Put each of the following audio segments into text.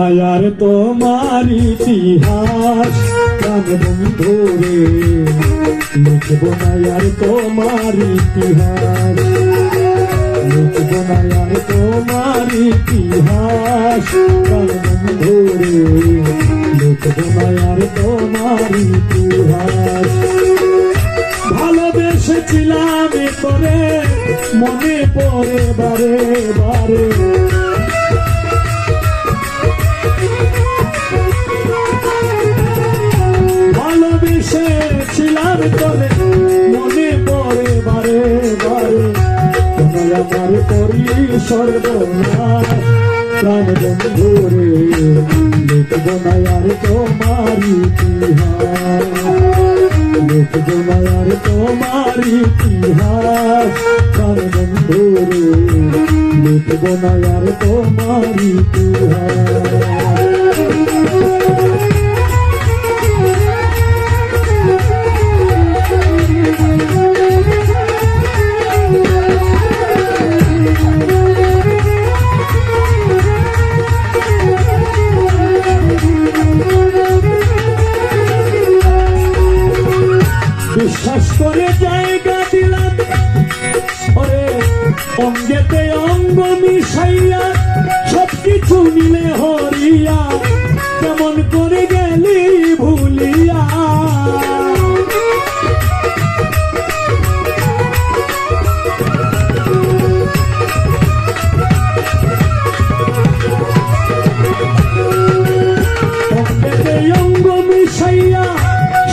আর তোমার ইতিহাস, প্রাণ বন্ধু রে। লিখব না আর তোমার ইতিহাস। লিখব না আর তোমার ইতিহাস, প্রাণ বন্ধু রে। লিখব না আর তোমার ইতিহাস। ভালোবেসেছিলাম করে মনে পড়ে বারে বারে। তোমার আমার করি সর্বনাশ প্রাণ বন্ধু রে লিখব না আর তোমার ইতিহাস লিখব না আর তোমার ইতিহাস প্রাণ বন্ধু রে তোমার বিশ্বাস করে জায়গা দিলাম। ওরে অঙ্গেতে অঙ্গ মিশাইয়া সব কিছু নিলে হরিয়া। কেমন করে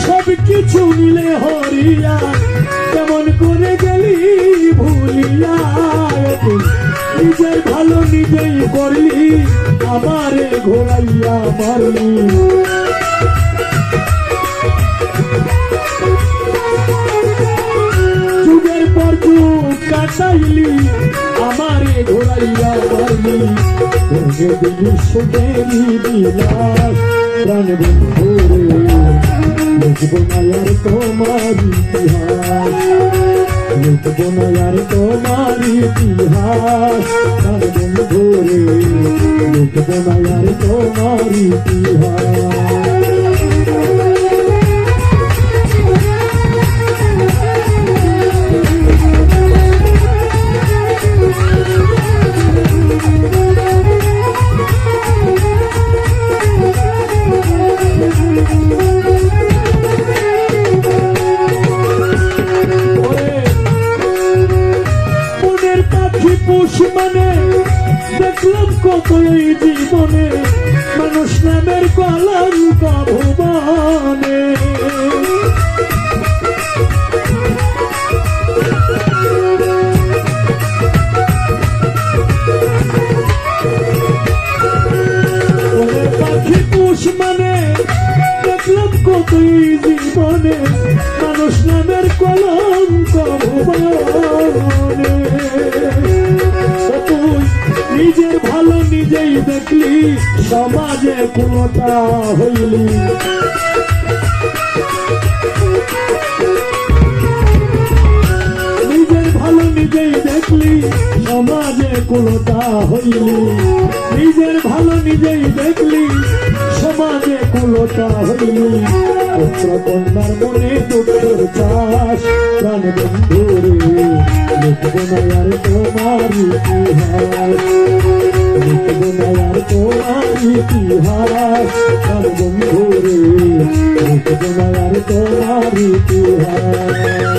সব কিছু নিলে হরিয়া, কেমন করে গেলি ভুলিয়া নিজের ভালো নিজেই করলি, আমারে ঘোরাইয়া মারলি। যুগের পর যুগ কাটাইলি, আমারে ঘোরাইয়া মারলি। ভেঙে দিলি সুখেরি বিলাস প্রাণ লিখব না আর তোমার ইতিহাস। লিখব না আর তোমার ইতিহাস। প্রাণ বন্ধু রে দেখলাম কত এই জীবনে মানুষ নামের কলঙ্ক ভুবনে মানে দেখলাম কত জীবনে মানুষ নামের কলঙ্ক ভুবনে নিজেই দেখলি, সমাজে কোনটা হইলি। নিজের ভালো নিজেই দেখলি, সমাজে কোনটা হইলি। নিজের ভালো নিজেই দেখলি, সমাজে কোনটা হইলি। কন্যার মনে দুঃখের চাষ, প্রাণ বন্ধু রে লিখব তোমার ইতিহাস তোমার ইতিহাস বন্ধু রে লিখব তোমার ইতিহাস